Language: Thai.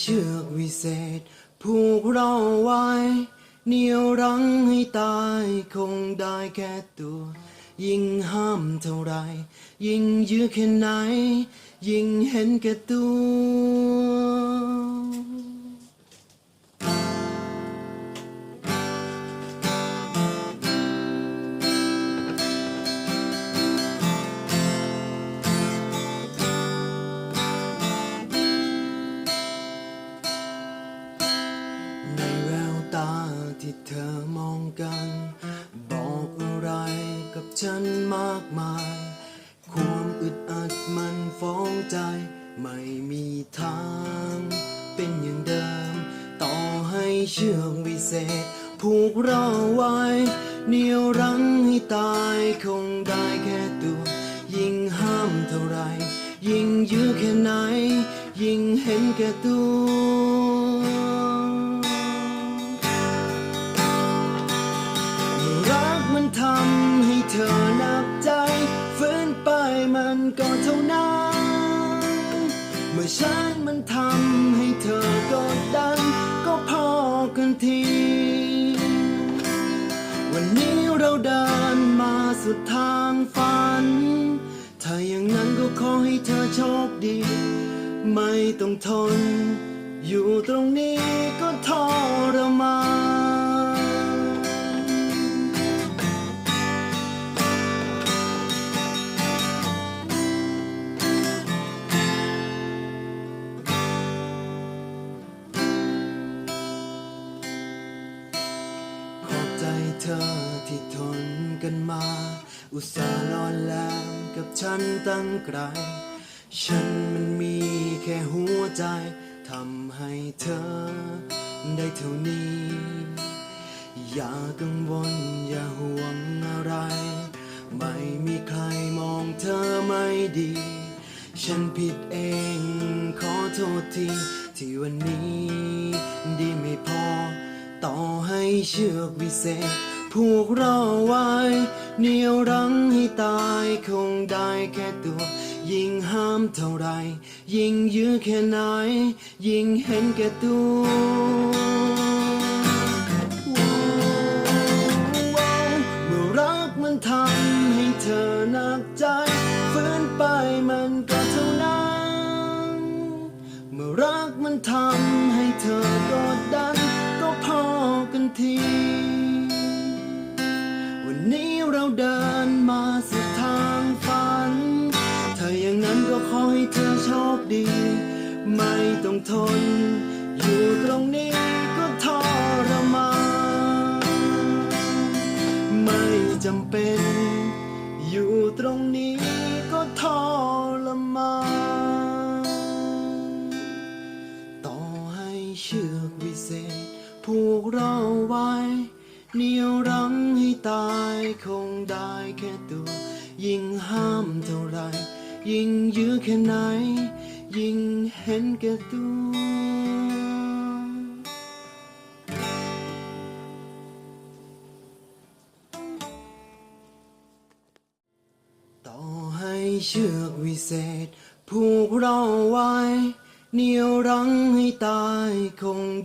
เชือกวิเศษ ผูกเราไว้ เหนียวรั้งให้ตายคงได้แค่ตัว ยิ่งห้ามเท่าไร ยิ่งยื้อแค่ไหน ยิ่งเห็นแก่ตัว ที่เธอมองกัน บอกอะไรกับฉันมากมาย ความอึดอัดมันฟ้องใจ ไม่มีทางเป็นอย่างเดิม ต่อให้เชือกวิเศษ ผูกเราไว้เหนียวรั้งให้ตายคงได้แค่ตัว ยิ่งห้ามเท่าไร ยิ่งยื้อแค่ไหน ยิ่งเห็นแก่ตัว มันก็เท่านั้น เมื่อฉันมันทำให้เธอกดดัน ก็พอกันที วันนี้เราเดินมาสุดทางฝัน ถ้าอย่างนั้นก็ขอให้เธอโชคดี ไม่ต้องทน อยู่ตรงนี้ก็ทรมาน เธอที่ทนกันมา อุตส่าห์นอนแล้วกับฉันตั้งไกล ฉันมันมีแค่หัวใจทำให้เธอได้เท่านี้ อย่ากังวลอย่าห่วงอะไร ไม่มีใครมองเธอไม่ดี ฉันผิดเองขอโทษทีที่วันนี้ดีไม่พอ ต่อให้เชือกวิเศษ ผูกเราไว้เหนียวรั้งให้ตายคงได้แค่ตัว ยิ่งห้ามเท่าไร ยิ่งยื้อแค่ไหน ยิ่งเห็นแก่ตัวเมื่อรักมันทำให้เธอหนักใจฝืนไปมันก็เท่านั้น เมื่อรักมันทำให้เธอกดดัน ก็พอกันที เดินมาสุดทางฝัน ถ้าอย่างนั้นก็ขอให้เธอโชคดี ไม่ต้องทน อยู่ตรงนี้ก็ทรมานไม่จำเป็น อยู่ตรงนี้ก็ทรมานต่อให้เชือกวิเศษผูกเราไว้ นียวรั้งให้ตายคงได้แค่ตัว ยิ่งห้ามเท่าไร ยิ่งยื้อแค่ไหน ยิ่งเห็นแก่ตัวต่อให้เชือกวิเศษ ผูกเราไว้เหนียวรั้งให้ตายคงได้